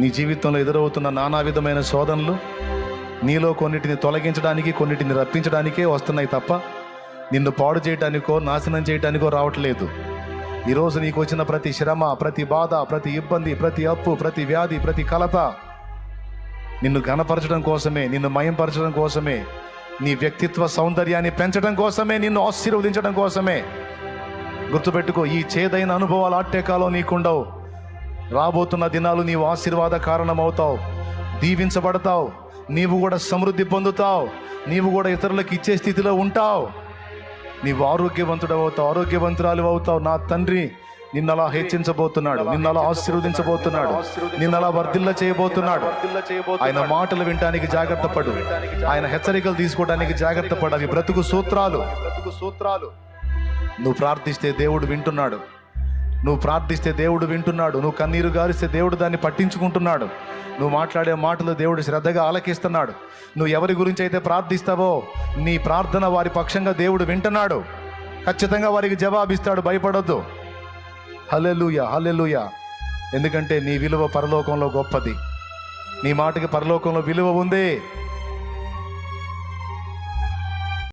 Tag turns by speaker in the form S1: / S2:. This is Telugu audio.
S1: నీ జీవితంలో ఎదురవుతున్న నానా విధమైన శోధనలు నీలో కొన్నిటిని తొలగించడానికి కొన్నిటిని రప్పించడానికే వస్తున్నాయి తప్ప నిన్ను పాడు చేయడానికో నాశనం చేయడానికో రావట్లేదు. ఈరోజు నీకు వచ్చిన ప్రతి శ్రమ ప్రతి బాధ ప్రతి ఇబ్బంది ప్రతి అప్పు ప్రతి వ్యాధి ప్రతి కలత నిన్ను ఘనపరచడం కోసమే నిన్ను మయంపరచడం కోసమే నీ వ్యక్తిత్వ సౌందర్యాన్ని పెంచడం కోసమే నిన్ను ఆశీర్వదించడం కోసమే. గుర్తుపెట్టుకో ఈ చేదైన అనుభవాలు ఆట్టే కాలం నీకుండవు. రాబోతున్న దినాలు నీవు ఆశీర్వాద కారణమవుతావు. దీవించబడతావు. నీవు కూడా సమృద్ధి పొందుతావు. నీవు కూడా ఇతరులకు ఇచ్చే స్థితిలో ఉంటావు. నీవు ఆరోగ్యవంతుడు అవుతావు ఆరోగ్యవంతురాలు అవుతావు. నా తండ్రి నిన్నలా హెచ్చించబోతున్నాడు. నిన్నలా ఆశీర్వదించబోతున్నాడు. నిన్నలా వర్ధిల్ల చేయబోతున్నాడు. ఆయన మాటలు వినడానికి జాగ్రత్త పడు. ఆయన హెచ్చరికలు తీసుకోవడానికి జాగ్రత్త పడు. అవి బ్రతుకు సూత్రాలు బ్రతుకు సూత్రాలు. నువ్వు ప్రార్థిస్తే దేవుడు వింటున్నాడు. నువ్వు ప్రార్థిస్తే దేవుడు వింటున్నాడు నువ్వు కన్నీరు గారిస్తే దేవుడు దాన్ని పట్టించుకుంటున్నాడు. నువ్వు మాట్లాడే మాటలు దేవుడు శ్రద్ధగా ఆలకిస్తున్నాడు. నువ్వు ఎవరి గురించి అయితే ప్రార్థిస్తావో నీ ప్రార్థన వారి పక్షంగా దేవుడు వింటున్నాడు. ఖచ్చితంగా వారికి జవాబిస్తాడు భయపడొద్దు. హలెలుయ హలెలుయ ఎందుకంటే నీ విలువ పరలోకంలో గొప్పది. నీ మాటకి పరలోకంలో విలువ ఉంది.